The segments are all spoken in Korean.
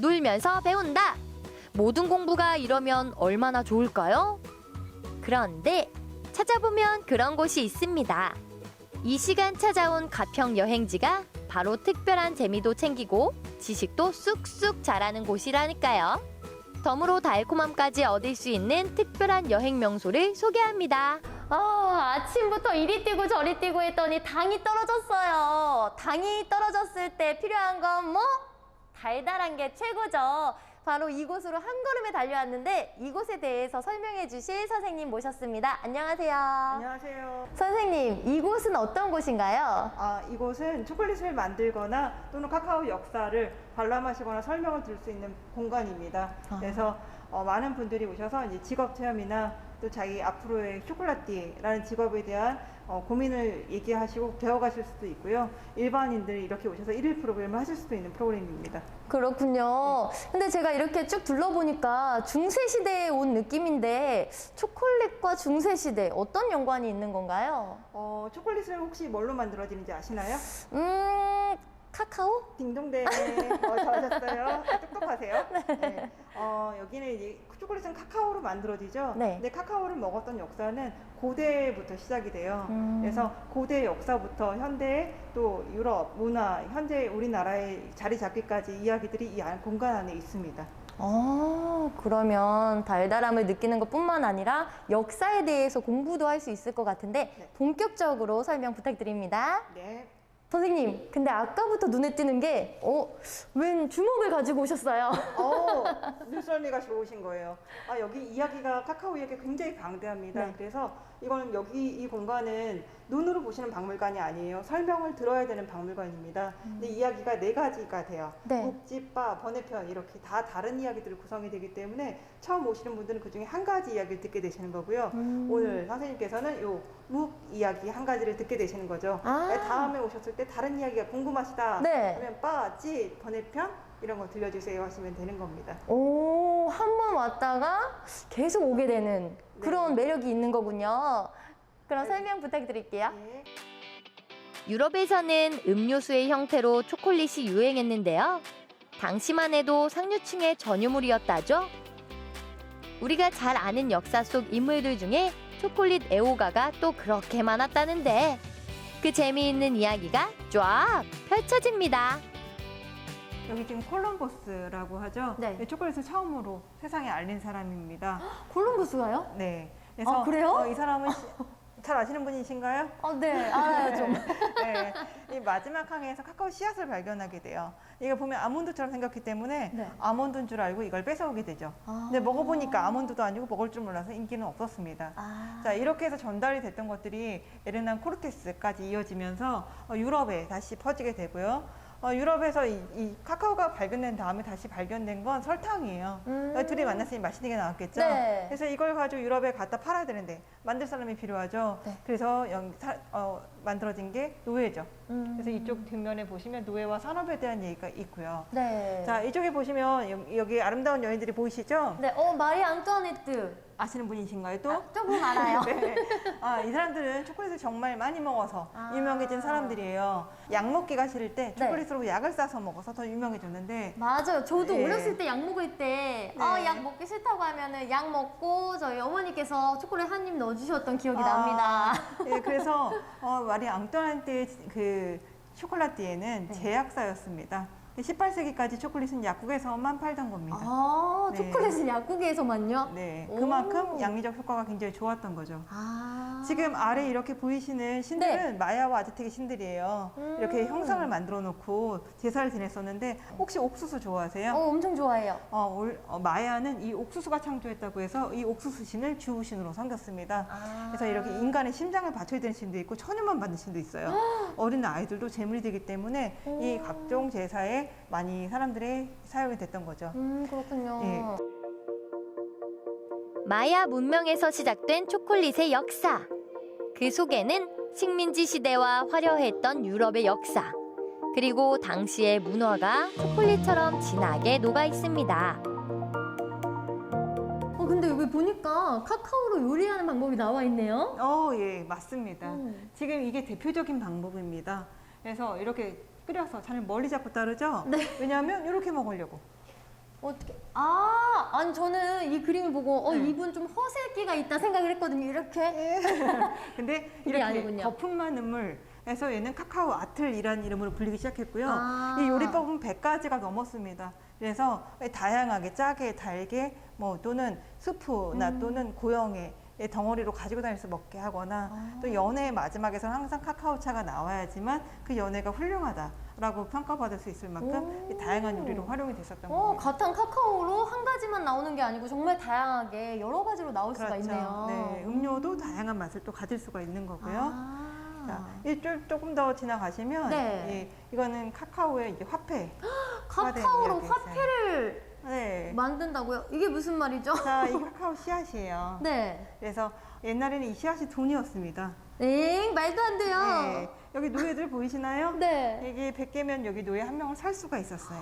놀면서 배운다. 모든 공부가 이러면 얼마나 좋을까요? 그런데 찾아보면 그런 곳이 있습니다. 이 시간 찾아온 가평 여행지가 바로 특별한 재미도 챙기고 지식도 쑥쑥 자라는 곳이라니까요. 덤으로 달콤함까지 얻을 수 있는 특별한 여행 명소를 소개합니다. 아, 아침부터 이리 뛰고 저리 뛰고 했더니 당이 떨어졌어요. 당이 떨어졌을 때 필요한 건 뭐? 달달한 게 최고죠. 바로 이곳으로 한 걸음에 달려왔는데 이곳에 대해서 설명해 주실 선생님 모셨습니다. 안녕하세요. 안녕하세요. 선생님, 이곳은 어떤 곳인가요? 아, 이곳은 초콜릿을 만들거나 또는 카카오 역사를 관람하시거나 설명을 들을 수 있는 공간입니다. 아. 그래서 어, 많은 분들이 오셔서 이제 직업 체험이나 또 자기 앞으로의 쇼콜라띠라는 직업에 대한 어, 고민을 얘기하시고 배워가실 수도 있고요. 일반인들이 이렇게 오셔서 일일 프로그램을 하실 수도 있는 프로그램입니다. 그렇군요. 근데 제가 이렇게 쭉 둘러보니까 중세 시대에 온 느낌인데 초콜릿과 중세 시대 어떤 연관이 있는 건가요? 어, 초콜릿을 혹시 뭘로 만들어지는지 아시나요? 음, 카카오? 딩동댕. 어, 잘하셨어요. 똑똑하세요. 네. 어, 여기는 이제 초콜릿은 카카오로 만들어지죠. 네. 근데 카카오를 먹었던 역사는 고대부터 시작이 돼요. 음. 그래서 고대 역사부터 현대 또 유럽 문화, 현재 우리나라에 자리 잡기까지 이야기들이 이 안- 공간 안에 있습니다. 어, 그러면 달달함을 느끼는 것 뿐만 아니라 역사에 대해서 공부도 할 수 있을 것 같은데 네. 본격적으로 설명 부탁드립니다. 네. 선생님, 근데 아까부터 눈에 띄는 게, 어, 웬 주먹을 가지고 오셨어요? 어, 눈썰미가 좋으신 거예요. 아, 여기 이야기가 카카오 이야기가 굉장히 강대합니다. 네. 그래서 이거는 여기 이 공간은 눈으로 보시는 박물관이 아니에요. 설명을 들어야 되는 박물관입니다. 근데 이야기가 네 가지가 돼요. 음. 네. 묵집, 바, 번외편 이렇게 다 다른 이야기들이 구성이 되기 때문에 처음 오시는 분들은 그 중에 한 가지 이야기를 듣게 되시는 거고요. 음. 오늘 선생님께서는 요 묵 이야기 한 가지를 듣게 되시는 거죠. 아. 다음에 오셨을 때 다른 이야기가 궁금하시다 네. 하면 바, 집, 번외편 이런 거 들려주세요 하시면 되는 겁니다. 오, 한 번 왔다가 계속 오게 되는 그런 매력이 있는 거군요. 그럼 네. 설명 부탁드릴게요. 네. 유럽에서는 음료수의 형태로 초콜릿이 유행했는데요. 당시만 해도 상류층의 전유물이었다죠. 우리가 잘 아는 역사 속 인물들 중에 초콜릿 애호가가 또 그렇게 많았다는데 그 재미있는 이야기가 쫙 펼쳐집니다. 여기 지금 콜럼버스라고 하죠. 네. 초콜릿을 처음으로 세상에 알린 사람입니다. 콜럼버스가요? 네. 아, 그래요? 어, 이 사람은 시- 잘 아시는 분이신가요? 어, 네, 알아요, 좀. 네. 이 마지막 항에서 카카오 씨앗을 발견하게 돼요. 이거 보면 아몬드처럼 생겼기 때문에 네. 아몬드인 줄 알고 이걸 뺏어오게 되죠. 아. 근데 먹어보니까 아몬드도 아니고 먹을 줄 몰라서 인기는 없었습니다. 아. 자 이렇게 해서 전달이 됐던 것들이 에르난 코르테스까지 이어지면서 어, 유럽에 다시 퍼지게 되고요. 어, 유럽에서 이, 이 카카오가 발견된 다음에 다시 발견된 건 설탕이에요. 음. 어, 둘이 만났으니 맛있는 게 나왔겠죠. 네. 그래서 이걸 가지고 유럽에 갖다 팔아야 되는데 만들 사람이 필요하죠. 네. 그래서 영- 사- 어, 만들어진 게 노예죠. 음. 그래서 이쪽 뒷면에 보시면 노예와 산업에 대한 얘기가 있고요. 네. 자 이쪽에 보시면 여- 여기 아름다운 여인들이 보이시죠? 네, 어, 마리 앙뚜아네트. 아시는 분이신가요 또? 조금 알아요. 네. 아, 이 사람들은 초콜릿을 정말 많이 먹어서 아. 유명해진 사람들이에요. 약 먹기가 싫을 때 네. 초콜릿으로 약을 싸서 먹어서 더 유명해졌는데 맞아요. 저도 네. 어렸을 때 약 먹을 때, 네. 아, 약 먹기 싫다고 하면은 약 먹고 저희 어머니께서 초콜릿 한 입 넣어주셨던 기억이 아, 납니다. 예, 그래서 어, 마리 앙뚜아네트의 그 쇼콜라띠에는 네. 제약사였습니다. 18세기까지 초콜릿은 약국에서만 팔던 겁니다. 아, 네. 초콜릿은 약국에서만요? 네, 오. 그만큼 양리적 효과가 굉장히 좋았던 거죠. 아. 지금 아래 이렇게 보이시는 신들은 마야와 아즈텍의 신들이에요. 음. 이렇게 형상을 만들어 놓고 제사를 지냈었는데 혹시 옥수수 좋아하세요? 어, 엄청 좋아해요. 어, 올- 어, 마야는 이 옥수수가 창조했다고 해서 이 옥수수 신을 주신으로 섬겼습니다. 아. 그래서 이렇게 인간의 심장을 바쳐야 되는 신도 있고 천유만 받는 신도 있어요. 어린 아이들도 제물이 되기 때문에 이 오. 각종 제사에 많이 사람들이 사용이 됐던 거죠. 음, 그렇군요. 예. 마야 문명에서 시작된 초콜릿의 역사. 그 속에는 식민지 시대와 화려했던 유럽의 역사. 그리고 당시의 문화가 초콜릿처럼 진하게 녹아 있습니다. 어, 근데 여기 보니까 카카오로 요리하는 방법이 나와 있네요. 어, 예, 맞습니다. 음. 지금 이게 대표적인 방법입니다. 그래서 이렇게 끓여서 잔을 멀리 잡고 따르죠? 네. 왜냐하면 이렇게 먹으려고. 어떻게? 아, 아니 저는 이 그림을 보고 어 네. 이분 좀 허세기가 있다 생각을 했거든요. 이렇게. 근데 그게 이렇게 아니군요. 거품만 눈물 에서 얘는 카카오 아틀이라는 이름으로 불리기 시작했고요. 아. 이 요리법은 100가지가 넘었습니다. 그래서 다양하게 짜게, 달게, 뭐 또는 스프나 음. 또는 고영에 덩어리로 가지고 다니면서 먹게 하거나 아. 또 연애의 마지막에서는 항상 카카오차가 나와야지만 그 연애가 훌륭하다 라고 평가받을 수 있을 만큼 오. 이 다양한 요리로 활용이 됐었던 어, 겁니다. 가탄 카카오로 한 가지만 나오는 게 아니고 정말 다양하게 여러 가지로 나올 수가 있네요. 네, 음료도 다양한 맛을 또 가질 수가 있는 거고요. 아. 자, 이쪽 조금 더 지나가시면 네. 예, 이거는 카카오의 이제 화폐. 카카오로. 화폐를 네. 만든다고요? 이게 무슨 말이죠? 자, 이 카카오 씨앗이에요. 네. 그래서 옛날에는 이 씨앗이 돈이었습니다. 엥 말도 안 돼요. 네. 여기 노예들 보이시나요? 네. 이게 100개면 여기 노예 한 명을 살 수가 있었어요.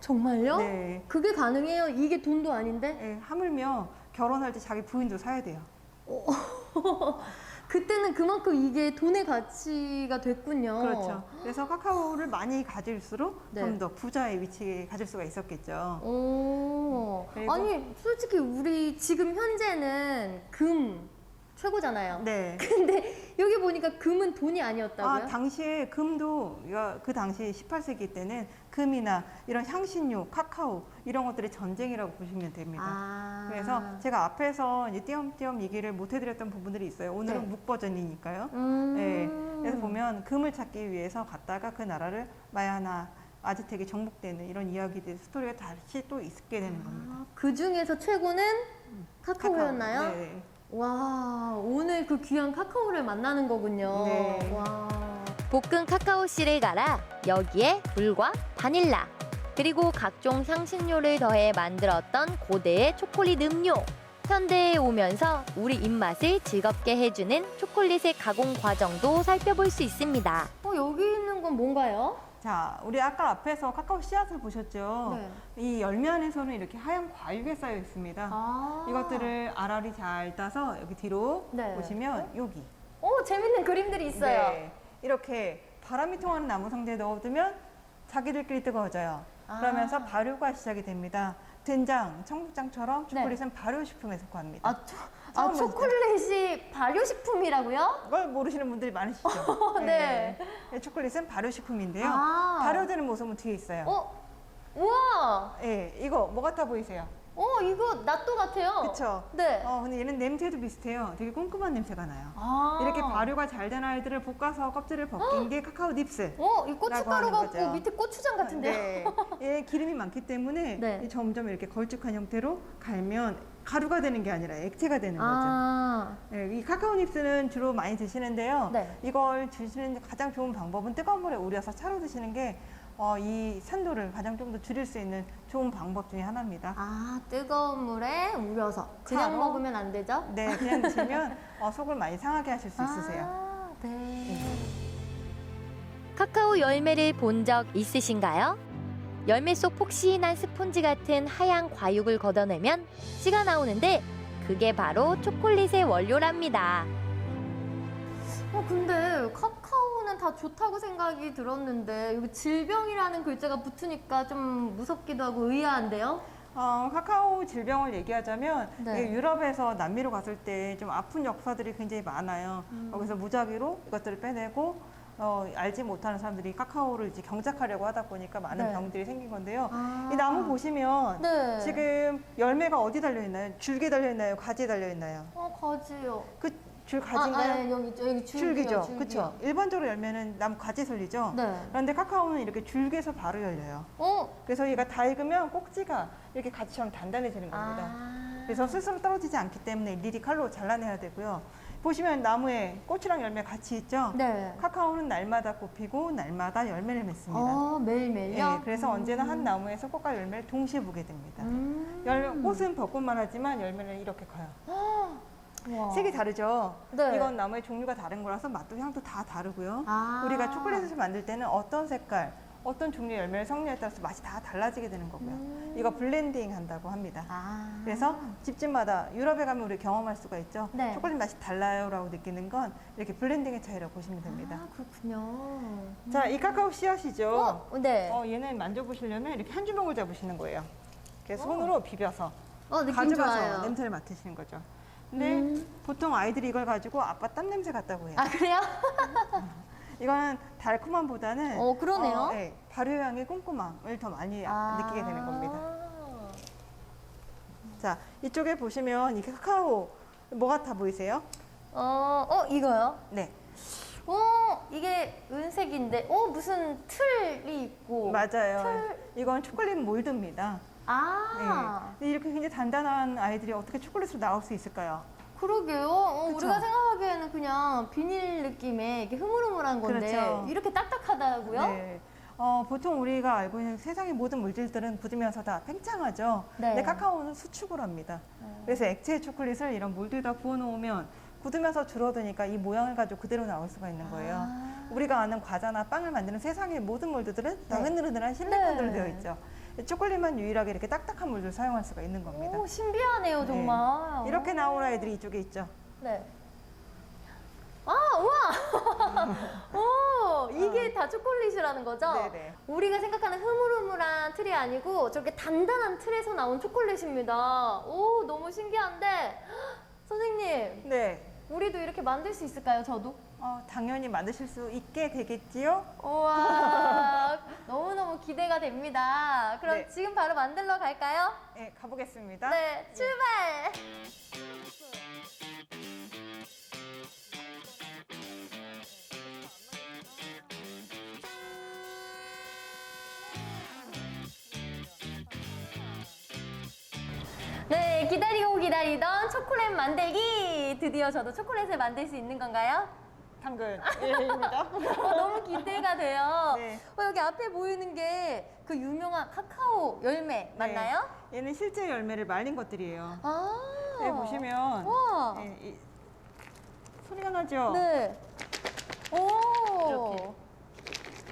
정말요? 네. 그게 가능해요? 이게 돈도 아닌데? 예, 하물며 결혼할 때 자기 부인도 사야 돼요. 그때는 그만큼 이게 돈의 가치가 됐군요. 그렇죠. 그래서 카카오를 많이 가질수록 네. 좀 더 부자의 위치에 가질 수가 있었겠죠. 오. 그리고- 아니, 솔직히 우리 지금 현재는 금 최고잖아요. 네. 근데 여기 보니까 금은 돈이 아니었다고요? 아, 당시에 금도 그 당시 18세기 때는 금이나 이런 향신료, 카카오 이런 것들이 전쟁이라고 보시면 됩니다. 아. 그래서 제가 앞에서 이제 띄엄띄엄 얘기를 못 해드렸던 부분들이 있어요. 오늘은 네. 묵 버전이니까요. 음. 네. 그래서 보면 금을 찾기 위해서 갔다가 그 나라를 마야나 아즈텍에 정복되는 이런 이야기들 스토리가 다시 또 있게 되는 겁니다. 아, 그 중에서 최고는 카카오였나요? 카카오. 네. 와, 오늘 그 귀한 카카오를 만나는 거군요. 네. 와. 볶은 카카오 씨를 갈아 여기에 물과 바닐라 그리고 각종 향신료를 더해 만들었던 고대의 초콜릿 음료. 현대에 오면서 우리 입맛을 즐겁게 해주는 초콜릿의 가공 과정도 살펴볼 수 있습니다. 어, 여기 있는 건 뭔가요? 자, 우리 아까 앞에서 카카오 씨앗을 보셨죠? 네. 이 열매 안에서는 이렇게 하얀 과육에 쌓여 있습니다. 아. 이것들을 알알이 잘 따서 여기 뒤로 네. 보시면 여기 오, 재밌는 그림들이 있어요. 네. 이렇게 바람이 통하는 나무 상자에 넣어두면 자기들끼리 뜨거워져요. 아. 그러면서 발효가 시작이 됩니다. 된장, 청국장처럼 네. 초콜릿은 발효식품에 속합니다. 아, 초, 아 초콜릿이 발효식품이라고요? 그걸 모르시는 분들이 많으시죠? 네. 네, 초콜릿은 발효식품인데요. 아. 발효되는 모습은 뒤에 있어요. 어? 우와! 네, 이거 뭐 같아 보이세요? 어, 이거 낫또 같아요. 그쵸? 네. 어, 근데 얘는 냄새도 비슷해요. 되게 꼼꼼한 냄새가 나요. 아. 이렇게 발효가 잘 된 아이들을 볶아서 껍질을 벗긴 게 카카오 닙스. 어, 이 고춧가루 같고 거죠. 밑에 고추장 같은데요? 네. 얘 기름이 많기 때문에 네. 이 점점 이렇게 걸쭉한 형태로 갈면 가루가 되는 게 아니라 액체가 되는 거죠. 아. 네, 이 카카오 닙스는 주로 많이 드시는데요. 네. 이걸 드시는 가장 좋은 방법은 뜨거운 물에 우려서 차로 드시는 게 어, 이 산도를 가장 좀 더 줄일 수 있는 좋은 방법 중에 하나입니다. 아, 뜨거운 물에 우려서. 그냥 바로? 먹으면 안 되죠? 네, 그냥 드시면 어, 속을 많이 상하게 하실 수 있으세요. 아, 네. 카카오 열매를 본 적 있으신가요? 열매 속 폭신한 스폰지 같은 하얀 과육을 걷어내면 씨가 나오는데 그게 바로 초콜릿의 원료랍니다. 어, 근데 카카오는 다 좋다고 생각이 들었는데 여기 질병이라는 글자가 붙으니까 좀 무섭기도 하고 의아한데요? 어, 카카오 질병을 얘기하자면 네. 이 유럽에서 남미로 갔을 때 좀 아픈 역사들이 굉장히 많아요. 음. 거기서 무작위로 이것들을 빼내고 어, 알지 못하는 사람들이 카카오를 이제 경작하려고 하다 보니까 많은 네. 병들이 생긴 건데요. 아. 이 나무 보시면 네. 지금 열매가 어디 달려 있나요? 줄기에 달려 있나요? 가지에 달려 있나요? 어, 가지요. 그줄 아, 가지인가요? 아, 네, 여기. 여기 줄기요. 줄기죠. 그렇죠. 일반적으로 열매는 나무 가지 솔리죠. 네. 그런데 카카오는 이렇게 줄기에서 바로 열려요. 어? 그래서 얘가 다 익으면 꼭지가 이렇게 가지처럼 단단해지는 겁니다. 아. 그래서 스스로 떨어지지 않기 때문에 일일이 칼로 잘라내야 되고요. 보시면 나무에 꽃이랑 열매 같이 있죠? 네. 카카오는 날마다 꽃피고 날마다 열매를 맺습니다. 어, 매일매일요? 예, 그래서 언제나 한 나무에서 꽃과 열매를 동시에 보게 됩니다. 음. 열매, 꽃은 벚꽃만 하지만 열매는 이렇게 커요. 와. 색이 다르죠? 네. 이건 나무의 종류가 다른 거라서 맛도 향도 다 다르고요. 아. 우리가 초콜릿을 만들 때는 어떤 색깔, 어떤 종류의 열매를 섞느냐에 따라서 맛이 다 달라지게 되는 거고요. 음. 이거 블렌딩 한다고 합니다. 아. 그래서 집집마다 유럽에 가면 우리 경험할 수가 있죠. 네. 초콜릿 맛이 달라요라고 느끼는 건 이렇게 블렌딩의 차이라고 보시면 됩니다. 아, 그렇군요. 자, 이 카카오 씨앗이죠. 어, 네. 어, 얘는 만져보시려면 이렇게 한 주먹을 잡으시는 거예요. 이렇게 손으로 비벼서 어, 가져가서 좋아요. 냄새를 맡으시는 거죠. 근데 음. 보통 아이들이 이걸 가지고 아빠 땀 냄새 같다고 해요. 아, 그래요? 이거는 달콤함보다는 어, 그러네요. 어, 네, 발효향의 꼼꼼함을 더 많이 아. 느끼게 되는 겁니다. 자, 이쪽에 보시면 이게 카카오 뭐 같아 보이세요? 어, 어, 이거요? 네, 어, 이게 은색인데, 어, 무슨 틀이 있고. 맞아요. 이건 초콜릿 몰드입니다. 아, 네. 이렇게 굉장히 단단한 아이들이 어떻게 초콜릿으로 나올 수 있을까요? 그러게요. 어, 그쵸? 우리가 생각하기에는 그냥 비닐 느낌의 이렇게 흐물흐물한 건데, 그렇죠. 이렇게 딱딱하다고요? 네. 어, 보통 우리가 알고 있는 세상의 모든 물질들은 굳으면서 다 팽창하죠. 네. 근데 카카오는 수축을 합니다. 그래서 액체 초콜릿을 이런 몰드에다 부어놓으면 굳으면서 줄어드니까 이 모양을 가지고 그대로 나올 수가 있는 거예요. 아. 우리가 아는 과자나 빵을 만드는 세상의 모든 몰드들은 다 네. 흐느흐느한 실리콘으로 네. 되어 있죠. 초콜릿만 유일하게 이렇게 딱딱한 물을 사용할 수가 있는 겁니다. 오, 신비하네요, 정말. 이렇게 나온 아이들이 이쪽에 있죠. 네. 아, 우와! 오, 이게 다 초콜릿이라는 거죠? 아. 네네. 우리가 생각하는 흐물흐물한 틀이 아니고 저렇게 단단한 틀에서 나온 초콜릿입니다. 오, 너무 신기한데. 선생님, 네. 우리도 이렇게 만들 수 있을까요, 저도? 어, 당연히 만드실 수 있게 되겠지요. 우와, 너무너무 기대가 됩니다. 그럼 네. 지금 바로 만들러 갈까요? 네, 가보겠습니다. 네, 출발! 네, 기다리고 기다리던 초콜릿 만들기! 드디어 저도 초콜릿을 만들 수 있는 건가요? 당근입니다. 어, 너무 기대가 돼요. 네. 어, 여기 앞에 보이는 게 그 유명한 카카오 열매 맞나요? 네. 얘는 실제 열매를 말린 것들이에요. 아. 여기 보시면 와. 네, 이- 소리가 나죠? 네. 오. 이렇게.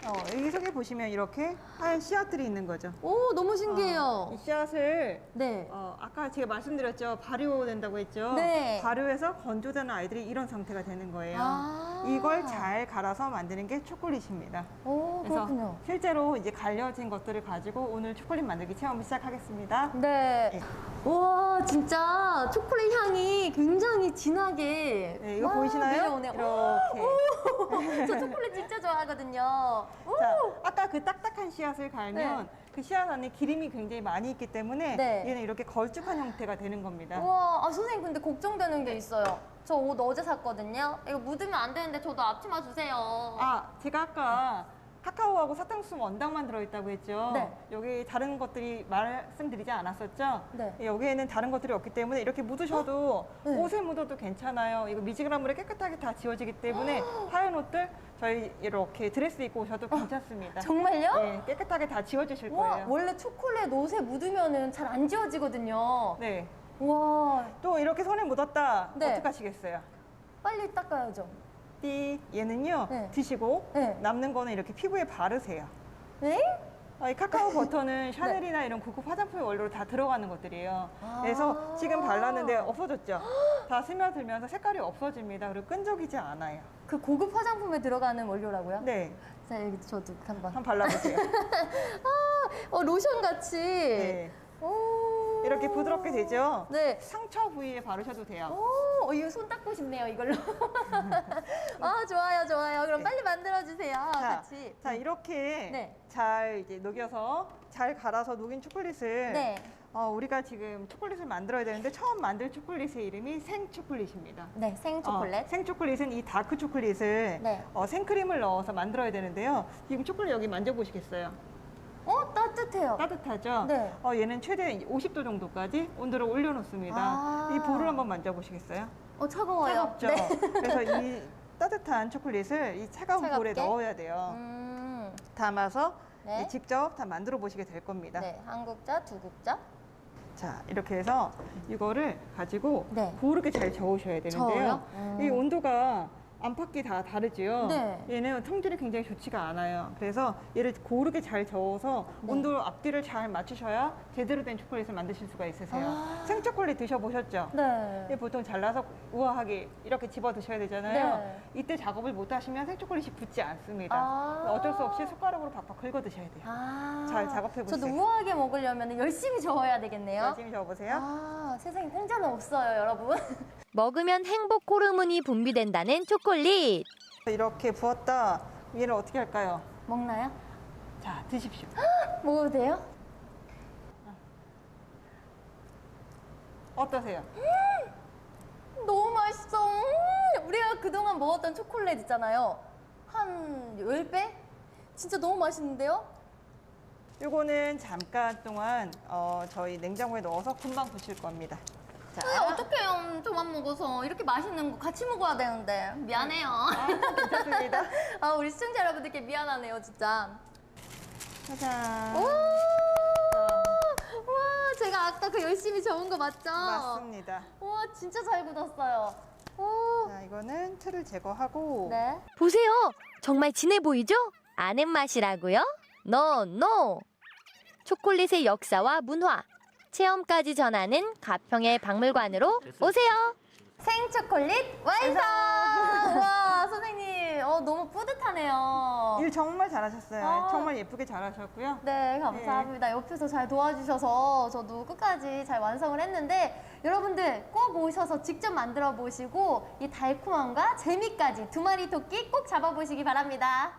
어, 여기 속에 보시면 이렇게 하얀 씨앗들이 있는 거죠. 오, 너무 신기해요. 어, 이 씨앗을 네. 어, 아까 제가 말씀드렸죠. 발효된다고 했죠. 네. 발효해서 건조되는 아이들이 이런 상태가 되는 거예요. 아. 이걸 잘 갈아서 만드는 게 초콜릿입니다. 오, 그래서 그렇군요. 실제로 이제 갈려진 것들을 가지고 오늘 초콜릿 만들기 체험을 시작하겠습니다. 네. 네. 와, 진짜 초콜릿 향이 굉장히 진하게. 네, 이거 와, 보이시나요? 밀려오네요. 이렇게. 저 초콜릿 진짜 좋아하거든요. 오. 자, 아까 그 딱딱한 씨앗을 갈면 네. 그 씨앗 안에 기름이 굉장히 많이 있기 때문에 네. 얘는 이렇게 걸쭉한 형태가 되는 겁니다. 우와, 아, 선생님 근데 걱정되는 게 있어요. 저 옷 어제 샀거든요. 이거 묻으면 안 되는데 저도 앞치마 주세요. 아, 제가 아까 카카오하고 사탕수수 원당만 들어있다고 했죠. 네. 여기 다른 것들이 말씀드리지 않았었죠? 네. 여기에는 다른 것들이 없기 때문에 이렇게 묻으셔도 네. 옷에 묻어도 괜찮아요. 이거 미지근한 물에 깨끗하게 다 지워지기 때문에 하얀 옷들 저희 이렇게 드레스 입고 오셔도 괜찮습니다. 정말요? 네, 깨끗하게 다 지워주실 와, 거예요. 원래 초콜릿 옷에 묻으면은 잘안 지워지거든요. 네. 와, 또 이렇게 손에 묻었다. 네. 어떡하시겠어요? 빨리 닦아야죠. 띠 얘는요 네. 드시고 네. 남는 거는 이렇게 피부에 바르세요. 네? 어, 이 카카오 버터는 샤넬이나 이런 고급 화장품의 원료로 다 들어가는 것들이에요. 그래서 지금 발랐는데 없어졌죠. 다 스며들면서 색깔이 없어집니다. 그리고 끈적이지 않아요. 그 고급 화장품에 들어가는 원료라고요? 네, 자, 여기 저도 한번. 한번 발라보세요. 어, 로션 같이. 네. 오. 이렇게 부드럽게 되죠. 네. 상처 부위에 바르셔도 돼요. 오, 어, 이거 손 닦고 싶네요, 이걸로. 아, 좋아요, 좋아요. 그럼 네. 빨리 만들어주세요, 자, 같이. 자 이렇게 네. 잘 이제 녹여서 잘 갈아서 녹인 초콜릿을 네. 어, 우리가 지금 초콜릿을 만들어야 되는데 처음 만들 초콜릿의 이름이 생 초콜릿입니다. 네, 생 초콜릿. 어, 생 초콜릿은 이 다크 초콜릿을 네. 어, 생크림을 넣어서 만들어야 되는데요. 지금 초콜릿 여기 만져보시겠어요? 어, 따뜻해요. 따뜻하죠? 네. 어, 얘는 최대 50도 정도까지 온도를 올려놓습니다. 아. 이 볼을 한번 만져보시겠어요? 어, 차가워요. 차갑죠? 네. 그래서 이 따뜻한 초콜릿을 이 차가운 볼에 차갑게? 넣어야 돼요. 음. 담아서 네. 직접 다 만들어 보시게 될 겁니다. 네, 한 국자, 두 국자. 자, 이렇게 해서 이거를 가지고 네. 고르게 잘 저으셔야 되는데요. 음. 이 온도가 안팎이 다 다르지요. 네. 얘는 성질이 굉장히 좋지가 않아요. 그래서 얘를 고르게 잘 저어서 네. 온도 앞뒤를 잘 맞추셔야 제대로 된 초콜릿을 만드실 수가 있으세요. 아. 생초콜릿 드셔보셨죠? 네. 얘 보통 잘라서 우아하게 이렇게 집어 드셔야 되잖아요. 네. 이때 작업을 못 하시면 생초콜릿이 붙지 않습니다. 아. 어쩔 수 없이 숟가락으로 팍팍 긁어 드셔야 돼요. 아. 잘 작업해 저도 보세요. 우아하게 먹으려면 열심히 저어야 되겠네요. 열심히 저어보세요. 아, 세상에 공짜는 없어요, 여러분. 먹으면 행복 호르몬이 분비된다는 초콜릿. 이렇게 부었다. 얘를 어떻게 할까요? 먹나요? 자, 드십시오. 먹어도 돼요? 어떠세요? 너무 맛있어. 음, 우리가 그동안 먹었던 초콜릿 있잖아요. 한 10배? 진짜 너무 맛있는데요? 요거는 잠깐 동안 어, 저희 냉장고에 넣어서 금방 부실 겁니다. 자, 아, 어떡해요. 저만 먹어서. 이렇게 맛있는 거 같이 먹어야 되는데. 미안해요. 아, 괜찮습니다. 아, 우리 시청자 여러분들께 미안하네요, 진짜. 짜잔. 오! 와, 제가 아까 그 열심히 저은 거 맞죠? 맞습니다. 와, 진짜 잘 굳었어요. 오. 자, 이거는 틀을 제거하고 네. 보세요. 정말 진해 보이죠? 아는 맛이라고요? 노, 노. 초콜릿의 역사와 문화, 체험까지 전하는 가평의 박물관으로 오세요. 생초콜릿 완성! 와, 선생님. 어, 너무 뿌듯하네요. 일 정말 잘하셨어요. 아. 정말 예쁘게 잘하셨고요. 네, 감사합니다. 옆에서 잘 도와주셔서 저도 끝까지 잘 완성을 했는데 여러분들 꼭 오셔서 직접 만들어 보시고 이 달콤함과 재미까지 두 마리 토끼 꼭 잡아보시기 바랍니다.